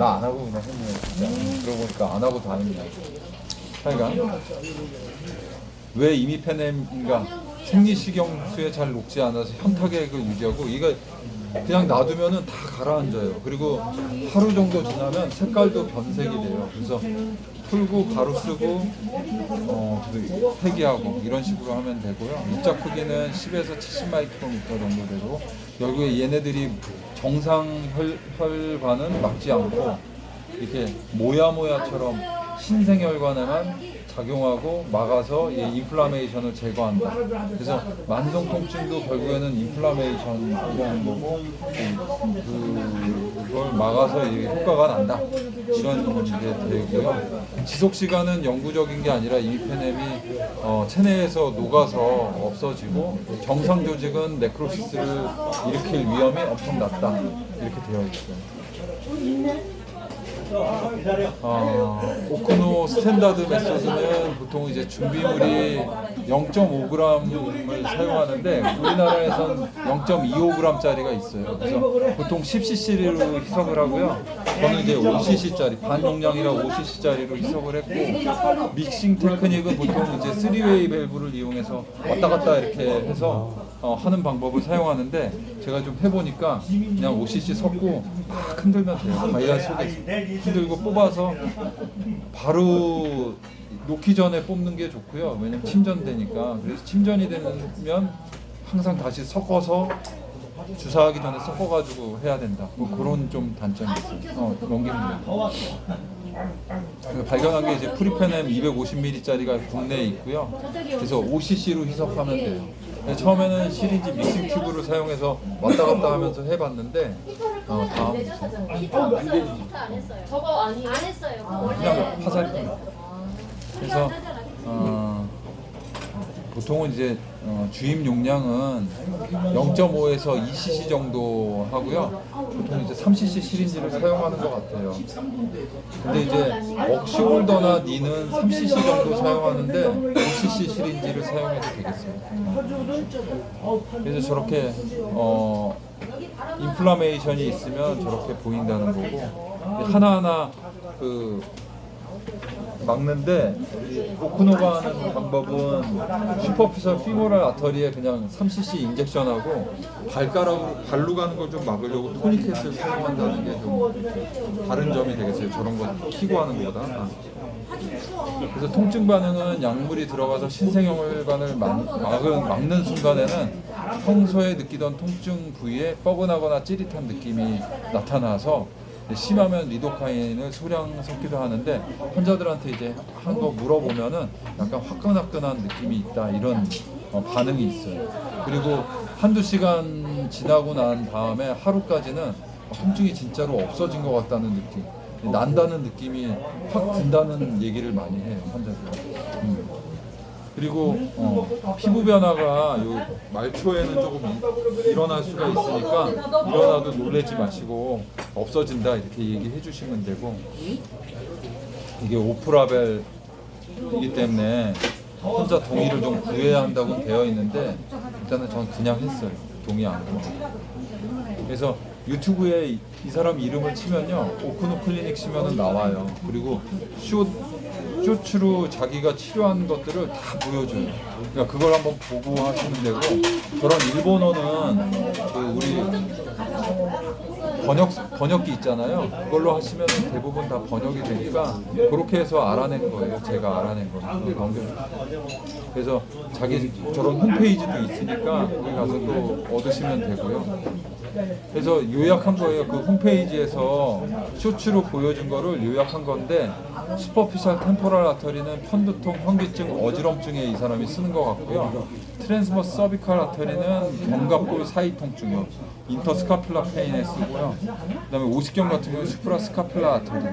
나 안 하고 그냥 했네 진짜 그러고 보니까 안 하고 다 했네 하여간 왜 이미 페넴인가 생리식용수에 잘 녹지 않아서 현타객을 유지하고 이거 그냥 놔두면은 다 가라앉아요. 그리고 하루 정도 지나면 색깔도 변색이 돼요. 그래서 풀고 가루 쓰고 어 그리고 폐기하고 이런 식으로 하면 되고요. 입자 크기는 10에서 70 마이크로미터 정도 되고 결국에 얘네들이 정상 혈, 혈관은 막지 않고 이렇게 모야모야처럼 신생혈관에만 작용하고 막아서 이 인플라메이션을 제거한다. 그래서 만성 통증도 결국에는 인플라메이션이라는 거고 그, 그걸 막아서 이 효과가 난다. 이런 게 되고요. 지속 시간은 영구적인 게 아니라 이미페넴이 어, 체내에서 녹아서 없어지고 정상 조직은 네크로시스를 일으킬 위험이 엄청 낮다. 이렇게 되어 있어요. 어, 오크노 스탠다드 메소드는 보통 이제 준비물이 0.5g을 사용하는데 우리나라에선 0.25g짜리가 있어요. 그래서 보통 10cc로 희석을 하고요. 저는 이제 5cc짜리 반 용량이라 5cc짜리로 희석을 했고 믹싱 테크닉은 보통 이제 3웨이 밸브를 이용해서 왔다 갔다 이렇게 해서 어, 하는 방법을 사용하는데 제가 좀 해보니까 그냥 5cc 섞고 막 흔들면 돼요. 바이아 속에 흔들고 뽑아서 바로 놓기 전에 뽑는 게 좋고요. 왜냐면 침전되니까. 그래서 침전이 되면 항상 다시 섞어서 주사하기 전에 섞어가지고 해야 된다. 뭐 그런 좀 단점이 있어요. 어, 돼요. 그 발견한 게 이제 프리페넴 250ml짜리가 국내에 있고요. 그래서 5cc로 희석하면 돼요. 근데 처음에는 시리즈 믹싱 튜브를 사용해서 왔다 갔다 하면서 해봤는데 어, 다음 히터 안 했어요. 저거 아니에요? 안 했어요. 그거 원래 그냥 화살표. 그래서 어, 보통은 이제 어, 주입 용량은 0.5에서 2cc 정도 하고요. 보통 이제 3cc 시린지를 사용하는 것 같아요. 근데 이제 억시홀더나 니는 3cc 정도 사용하는데 5cc 시린지를 사용해도 되겠어요. 그래서 저렇게 어, 인플라메이션이 있으면 저렇게 보인다는 거고 하나하나 그 막는데 이 오크노가 하는 방법은 슈퍼피셜 피모랄 아터리에 그냥 3cc 인젝션하고 발가락으로 발로 가는 걸 좀 막으려고 토니켓을 사용한다는 게 좀 다른 점이 되겠어요. 저런 거 키고 하는 것보다. 그래서 통증 반응은 약물이 들어가서 신생혈관을 막, 막은, 막는 순간에는 평소에 느끼던 통증 부위에 뻐근하거나 찌릿한 느낌이 나타나서 심하면 리도카인을 소량 섞기도 하는데 환자들한테 이제 한 거 물어보면은 약간 화끈화끈한 느낌이 있다 이런 어, 반응이 있어요. 그리고 한두 시간 지나고 난 다음에 하루까지는 어, 통증이 진짜로 없어진 것 같다는 느낌, 난다는 느낌이 확 든다는 얘기를 많이 해요 환자들. 음. 그리고 어, 피부 변화가 요 말초에는 조금 이- 일어날 수가 있으니까 일어나도 놀래지 마시고 없어진다 이렇게 얘기해 주시면 되고 이게 오프라벨이기 때문에 혼자 동의를 좀 구해야 한다고 되어 있는데 일단은 전 그냥 했어요 동의 안 하고 그래서 유튜브에 이, 이 사람 이름을 치면요 오크노 클리닉 치면은 나와요 그리고 쇼 쇼츠로 자기가 치료한 것들을 다 보여줘요. 그러니까 그걸 한번 보고 하시면 되고 저런 일본어는 그 우리 번역 번역기 있잖아요. 그걸로 하시면 대부분 다 번역이 되니까 그렇게 해서 알아낸 거예요. 제가 알아낸 거. 넘겨. 그래서 자기 저런 홈페이지도 있으니까 거기 가서 또 얻으시면 되고요. 그래서 요약한 거예요. 그 홈페이지에서 쇼츠로 보여준 거를 요약한 건데 슈퍼피셜 템포럴 아터리는 편두통, 현기증, 어지럼증에 이 사람이 쓰는 것 같고요. 트랜스버스 서비컬 아터리는 견갑골 사이 통증이요. 인터스카플라 페인에 쓰고요. 그다음에 오십경 같은 경우는 슈프라 스카플라 아터리.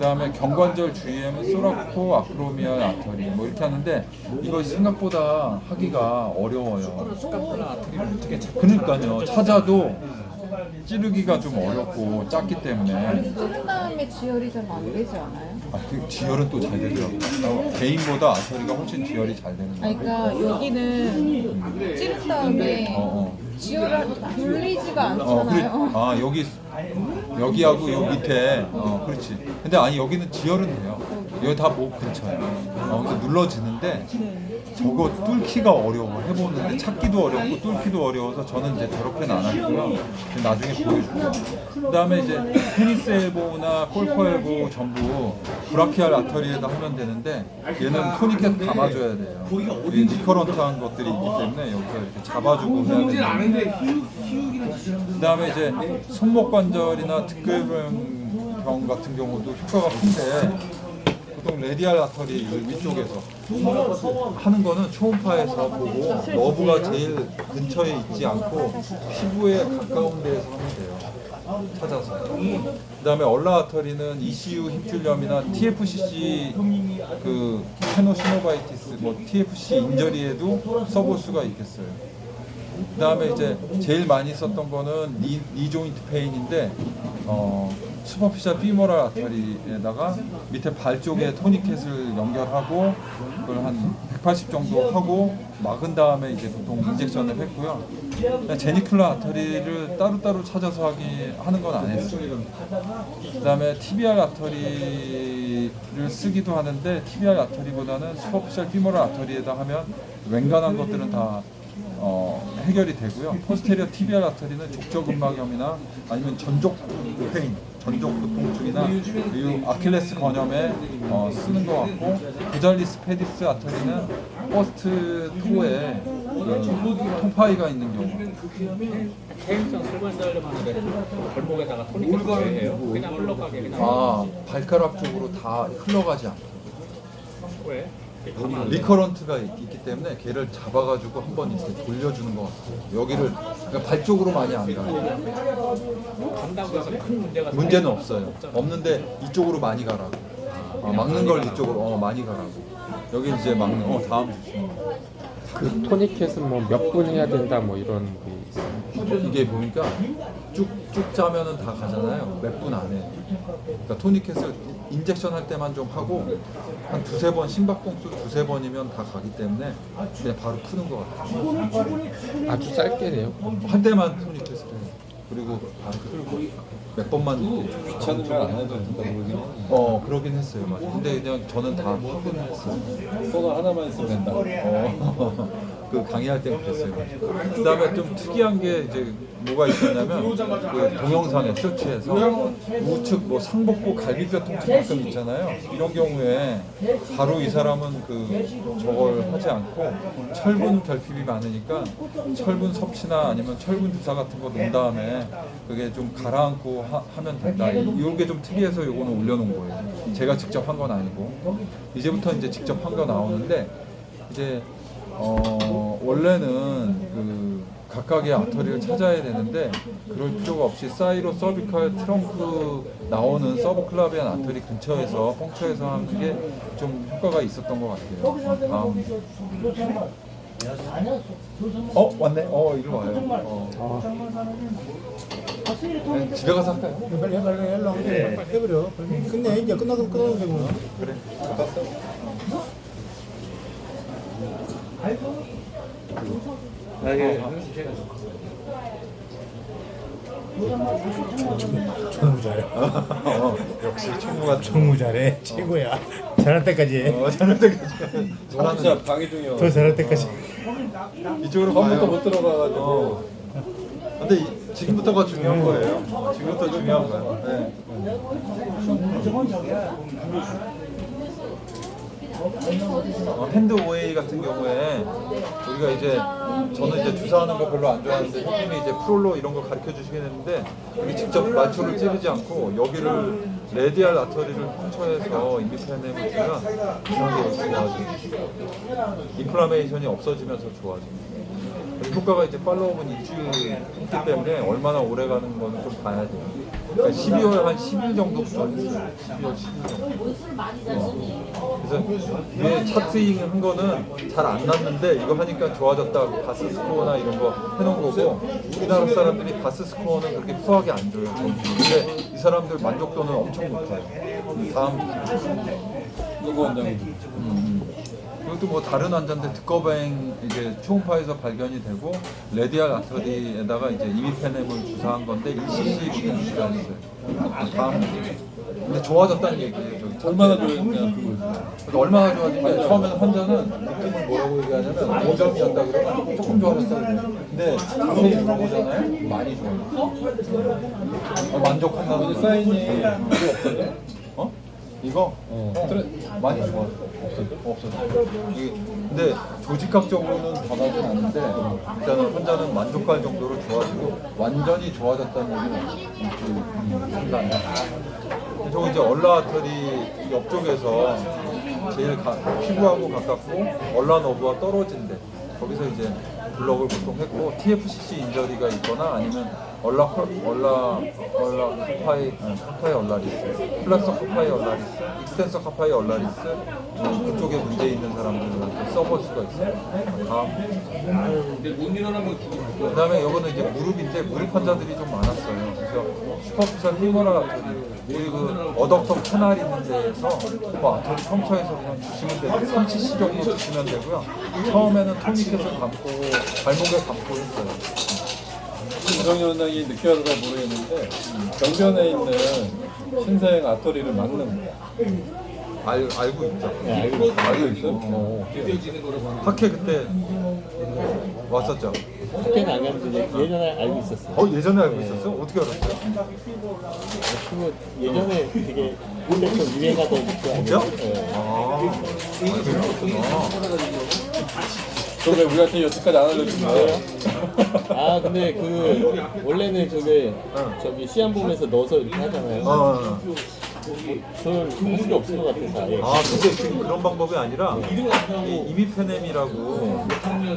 그다음에 경관절 주위에는 소라코 아크로미아 아터리 뭐 이렇게 하는데 이거 생각보다 하기가 어려워요. 그러니까요. 찾아도 찌르기가 좀 어렵고 작기 때문에 찌른 다음에 지혈이 좀안 되지 않아요? 아, 그 지혈은 또 잘 되더라고요. 어, 개인보다 아터리가 훨씬 지혈이 잘 되는 거예요. 그러니까 여기는 찌른 다음에 어, 어. 지혈을 돌리지가 어, 그래. 않잖아요. 아, 여기 여기하고 요 밑에 어 그렇지. 근데 아니 여기는 지혈은 돼요. 여기 다 목 근처에. 어 눌러지는데 저거 뚫기가 어려워. 해보는데 찾기도 어렵고 뚫기도 어려워서 저는 이제 저렇게는 안 하고요. 나중에 보여줄게요. 그 다음에 이제 테니스 엘보나 골프 엘보 전부 브라키알 아터리에다 하면 되는데 얘는 토니켓 감아줘야 돼요. 이 리커런트한 것들이 있기 때문에 여기서 이렇게 잡아주고 해야 돼요. 그다음에 이제 손목 관절이나 등골병 같은 경우도 효과가 큰데 보통 레디알 아터리 이 위쪽에서 하는 거는 초음파에서 보고 너브가 제일 근처에 있지 않고 피부에 가까운 데에서 하면 돼요. 찾아서. 그다음에 얼라 아터리는 ECU 힘줄염이나 TFCC 그 페노시노바이티스 뭐 TFC 인저리에도 써볼 수가 있겠어요. 그다음에 이제 제일 많이 썼던 거는 니, 니 조인트 페인인데 어, 슈퍼피셜 피모랄 아터리에다가 밑에 발 쪽에 토니켓을 연결하고 그걸 한 180 정도 하고 막은 다음에 이제 보통 인젝션을 했고요. 그냥 제니클라 아터리를 따로따로 찾아서 하기 하는 건 안 했어요. 그다음에 TBR 아터리를 쓰기도 하는데 TBR 아터리보다는 슈퍼피셜 피모랄 아터리에다 하면 웬간한 것들은 다 어, 해결이 되고요. 포스테리어 TBR 아터리는 족저근막염이나 아니면 전족 페인, 전족 통증이나 아킬레스 건염에 어, 쓰는 것 같고 부잘리스 페디스 아터리는 퍼스트 토에 그 통파이가 있는 경우 하는데 골목에다가 토니켓 제해요 그냥 흘러가게 그냥 아 발가락 쪽으로 다 흘러가지 않고 왜? 안 돼. 리커런트가 있- 있기 때문에 걔를 잡아가지고 한 번 이렇게 돌려주는 것 같아요. 여기를 그러니까 발 쪽으로 많이 안 가요. 간다고 해서 큰 문제가 문제는 없어요. 없는데 이쪽으로 많이 가라고. 어, 막는 걸 이쪽으로 어, 많이 가라고. 여기 이제 막는 어 다음 주시. 그 토니켓은 뭐 몇 분 해야 된다 뭐 이런 게 있어요. 이게 보니까 쭉쭉 짜면은 다 가잖아요. 몇 분 안에. 그러니까 토니켓을 인젝션 할 때만 좀 하고 한 두세 번 심박동수 두세 번이면 다 가기 때문에 그냥 바로 푸는 것 같아요. 아주 짧게네요. 할 때만 토니켓을 해요. 그리고 바로 풀고 몇 번만 이렇게 귀찮으면 안 해도 된다고 그러긴 해. 어 그러긴 했어요 맞아 근데 그냥 저는 다 하긴 했어요 소나 하나만 있으면 된다. 어, 그 강의할 때 그랬어요. 그 다음에 좀 특이한 게 이제 뭐가 있었냐면 그 동영상에 쇼츠에서 우측 뭐 상복부 갈비뼈 통증 가끔 있잖아요. 이런 경우에 바로 이 사람은 그 저걸 하지 않고 철분 결핍이 많으니까 철분 섭취나 아니면 철분 주사 같은 거 놓은 다음에 그게 좀 가라앉고 하, 면 된다. 이런 게좀 특이해서 요거는 올려놓은 거예요. 제가 직접 한 건 아니고. 이제부터 이제 직접 한 거 나오는데 이제 어 원래는 그 각각의 아터리를 찾아야 되는데 그럴 필요가 없이 사이로 서비컬 트렁크 나오는 서브클라비안 아터리 근처에서 펑처에서 하는 게 좀 효과가 있었던 것 같아요. 다음. 어 왔네. 어 이리 와요. 어. 네, 집에 가서 할까요? 빨리 해, 빨리 해, 연락 해버려. 빨리. 끝내, 이제 끝나도 끝나도 되고. 그래. 너무 잘해. 어, 역시 친구가 너무 잘해. 최고야. 잘할 때까지 해. 어, 잘할 때까지 잘하는 진짜 방해 중이야. 더 잘할 때까지. 이쪽으로 처음부터. 못 들어가가지고. 어. 근데 이, 지금부터가 중요한 거예요. 지금부터 중요한 거예요. 네. 어, 핸드 오웨이 같은 경우에 우리가 이제 저는 이제 주사하는 거 별로 안 좋아하는데 형님이 이제 프롤로 이런 거 가르쳐 주시긴 했는데 여기 직접 말초를 찌르지 않고 여기를 레디알 아터리를 펑쳐해서 인비페넴을 주면 이상하게 좋아져요. 인플라메이션이 없어지면서 좋아져요. 효과가 이제 팔로우는 일주일 있기 때문에 얼마나 오래 가는 거는 좀 봐야 돼요. 그러니까 12월 한 10일 정도부터 했어요. 12월 10일 정도. 어. 그래서 위에 차트잉 한 거는 잘 안 났는데 이거 하니까 좋아졌다고 바스 스코어나 이런 거 해놓은 거고 우리나라 사람들이 바스 스코어는 그렇게 후하게 안 줘요. 근데 이 사람들 만족도는 엄청 높아요. 다음 누구 원장님? 음. 그것도 뭐 다른 환자인데 듣거뱅 이제 초음파에서 발견이 되고 레디알 아터리에다가 이제 이미페넴을 주사한 건데 1cc 주사했어요. 다음 근데 좋아졌다는 얘기예요. 저기 얼마나 좋았냐 그거. 그래서 얼마나 좋아졌냐 처음에는 환자는 느낌을 뭐라고 얘기하냐면 5점이었다 그러면 조금 좋아졌다 그래요. 근데 자세히 물어보잖아요. 많이 좋아요. 어, 만족한다는. 사인이 없어져? 어? 이거? 어. 어, 많이 좋아. 없어져? 없어져. 이게 근데 조직학적으로는 변하진 않는데 일단은 환자는 만족할 정도로 좋아지고 완전히 좋아졌다는 얘기는 그 판단해. 저 이제 얼라아터리 옆쪽에서 제일 가, 피부하고 가깝고 얼라너브와 떨어진대. 거기서 이제 블럭을 보통 했고 TFCC 인저리가 있거나 아니면 얼라 헐- 얼라 얼라 카파이 아니, 카파이 얼라리스, 플렉서 카파이 얼라리스, 익스텐서 카파이 얼라리스 음, 그쪽에 문제 있는 사람들한테 써볼 수가 있어요. 다음 그다음에 이거는 이제 무릎인데 무릎 환자들이 좀 많았어요. 그래서 슈퍼피셜 히머럴 아토리 우리 그 어덕터 캐날 있는 데에서 뭐 아토리 펑처에서 그냥 주시면 되고 3cc 정도 주시면 되고요. 처음에는 토니켓을 감고 발목에 감고 했어요. 이성희 원장이 늦게 와서 잘 모르겠는데 병변에 있는 신생 아토리를 막는 거야. 알, 알고 있죠. 네, 알고 있어. 알고 있어? 어. 학회 그때 왔었죠. 학교는 안 갔는데 예전에 알고 있었어요. 어 예전에 알고 있었어? 어떻게 알았어요? 그거 예전에 되게 한때좀 유행하던 그 진짜? 아니에요? 네. 아, 그렇구나. 저왜 우리한테 여태까지 안 알려준 거야? 아 근데 그 원래는 그게 저기 보면서 넣어서 이렇게 하잖아요. 어. 저는 할 수가 없을 것 같아서 아예. 아, 근데 지금 그런 방법이 아니라 이 이미페넴이라고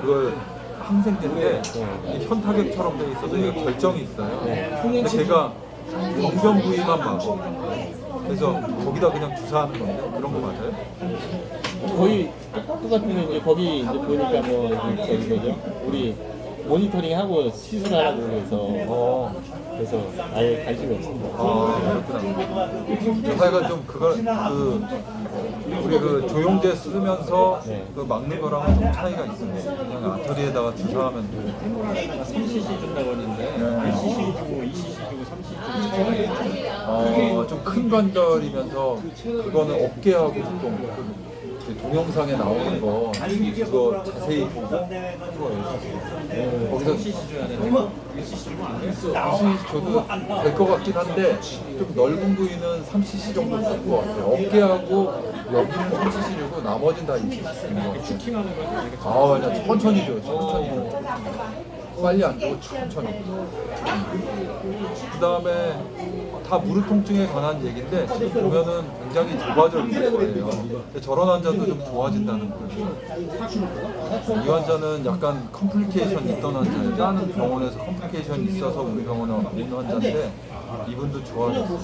그걸 항생제인데 이 현타격처럼 돼 있어서 이게 결정이 있어요. 근데 걔가 병변 부위만 막어. 그래서 거기다 그냥 주사하는 건데 그런 거 맞아요? 거의 똑같은 게 이제 거기 이제 보니까 뭐 저기 뭐죠? 우리 모니터링 하고 시술하라고 그래서 어, 그래서 아예 관심이 없습니다. 아 그렇구나. 하여간 좀 그걸 그 우리 그 조영제 쓰면서 그 막는 거랑은 좀 차이가 있어요. 그냥 아토리에다가 주사하면 돼. 3cc 준다고 했는데 1cc 주고 2cc 주고 3cc 주고 차이가 있죠. 어, 좀 큰 관절이면서 그거는 어깨하고 보통 그 동영상에 나오는 거 그거 자세히 보고 한 거예요. 거기서 1cc 줘야 되는데 1cc 주면 안 돼. 2cc 줘도 될 것 같긴 한데 좀 넓은 부위는 3cc 정도 쓸것 같아요. 어깨하고 여기는 3cc 주고 나머지는 다 2cc 쓰는 것 같아요. 킹하는 거죠. 이게 아 천천히 줘 천천히 줘 빨리 안 주고 천천히 그 다음에 다 무릎 통증에 관한 얘기인데 지금 보면은 굉장히 좁아져 있을 거예요. 저런 환자도 좀 좋아진다는 거예요. 이 환자는 약간 컴플리케이션 있던 환자예요 다른 병원에서 컴플리케이션 있어서 우리 병원에 온 환자인데 이분도 좋아졌어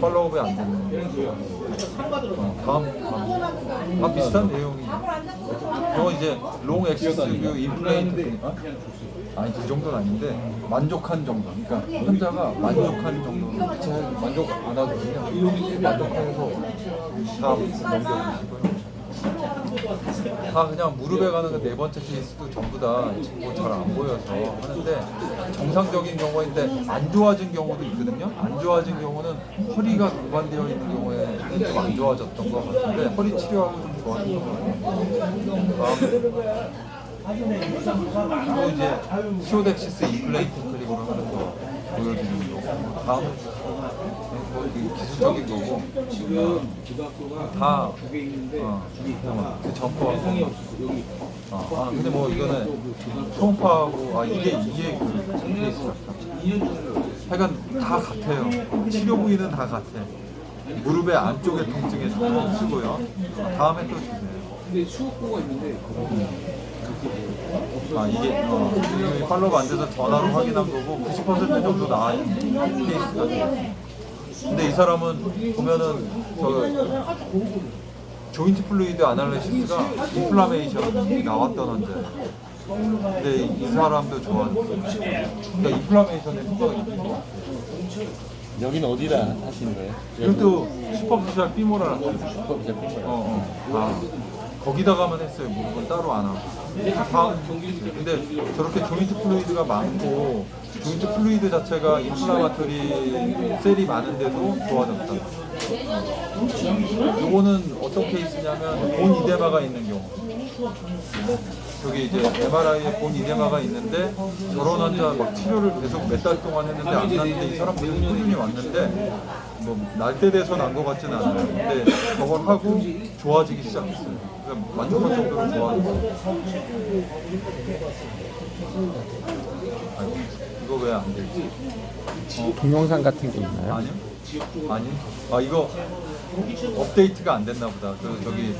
팔로우업이 안 되는 어, 다음 다 비슷한 내용이에요 이거 이제 롱 엑시스뷰 임플레인트 아니 그 정도는 아닌데 만족한 정도. 그러니까 환자가 만족한 정도로 잘 만족 안 하거든요 만족해서 다음 넘겨주시고요 다 그냥 무릎에 가는 그 네 번째 케이스도 전부 다잘 안 보여서 하는데 정상적인 경우인데 안 좋아진 경우도 있거든요. 안 좋아진 경우는 허리가 동반되어 있는 경우에 좀안 좋아졌던 것 같은데 허리 치료하고 좀 좋아진 것 같아요. 또 이제 시오덱시스 임플레이트 클립으로 하는 거 보여드리는 거고 다음 뭐 기술적인 거고 지금 다 어, 그 점퍼 아, 아 근데 뭐 이거는 초음파하고 아 이게 이게 그 케이스. 하여간 다 같아요. 치료 부위는 다 같아. 무릎의 안쪽의 통증에 좀 쓰고요. 다음에 또 주세요. 근데 수업고가 있는데 아 이게 어, 팔로우가 안 돼서 전화로 확인한 거고 90% 정도 나은 케이스가 근데 이 사람은 보면은 저 조인트 플루이드 아날레시스가 인플라메이션이 나왔던 환자예요. 근데 이, 이 사람도 좋아졌어요. 그러니까 인플라메이션에 효과가 있는 것 같아요. 여기는 어디다 하시는 거예요? 이것도 슈퍼피셜 피모랄 아토리. 슈퍼비전 핑거. 어, 어. 아, 거기다가만 했어요. 무릎은 따로 안 하고. 근데 저렇게 조인트 플루이드가 많고 조인트 플루이드 자체가 인플라마토리 셀이 많은데도 좋아졌다. 요거는 어떤 케이스냐면 본 이데마가 있는 경우. 저기 이제 MRI에 본 이데마가 있는데 저런 환자 막 치료를 계속 몇 달 동안 했는데 안 났는데 이 사람 계속 꾸준히 왔는데 뭐 날때 돼서 난 것 같지는 않아요. 근데 저걸 하고 좋아지기 시작했어요. 그러니까 만족할 정도로 좋아졌어요. 아이고, 이거 왜 안 되지? 동영상 같은 게 있나요? 아니요? 아니요? 아 이거 업데이트가 안 됐나 보다. 그 저기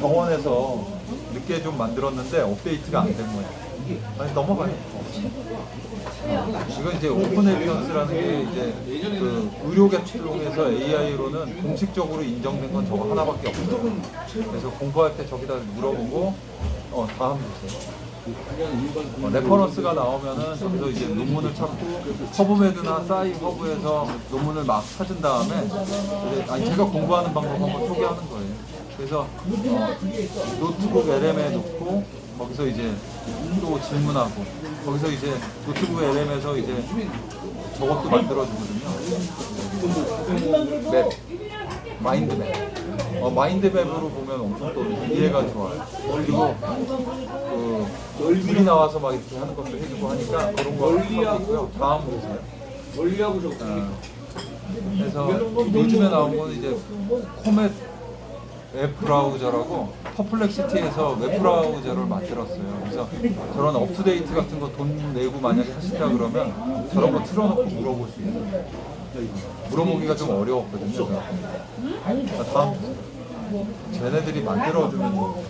병원에서 늦게 좀 만들었는데 업데이트가 안 된 거예요. 아니 넘어가요. 이건 이제 오픈 에비던스라는 게 이제 그 의료 개출용에서 AI로는 공식적으로 인정된 건 저거 하나밖에 없어요. 그래서 공부할 때 저기다 물어보고 어 다음 주세요. 어, 레퍼런스가 나오면은 저기서 이제 논문을 찾고 허브메드나 싸이 허브에서 논문을 막 찾은 다음에 이제 아니 제가 공부하는 방법 한번 소개하는 거예요. 그래서 어, 노트북 LM에 놓고 거기서 이제 또 질문하고 거기서 이제 노트북 LM에서 이제 저것도 만들어 주거든요. 맵, 마인드 맵. 어, 마인드 맵으로 보면 엄청 또 이해가 좋아요. 그리고 그 글이 나와서 막 이렇게 하는 것도 해주고 하니까 그런 거 하고 있고요. 다음 보세요. 원리하고 좋다. 어, 그래서 요즘에 나온 거는 이제 코멧 웹 브라우저라고 퍼플렉시티에서 웹 브라우저를 만들었어요. 그래서 저런 업투데이트 같은 거 돈 내고 만약에 하신다 그러면 저런 거 틀어놓고 물어볼 수 있어요. 물어보기가 좀 어려웠거든요. 자, 다음 쟤네들이 만들어주면 뭐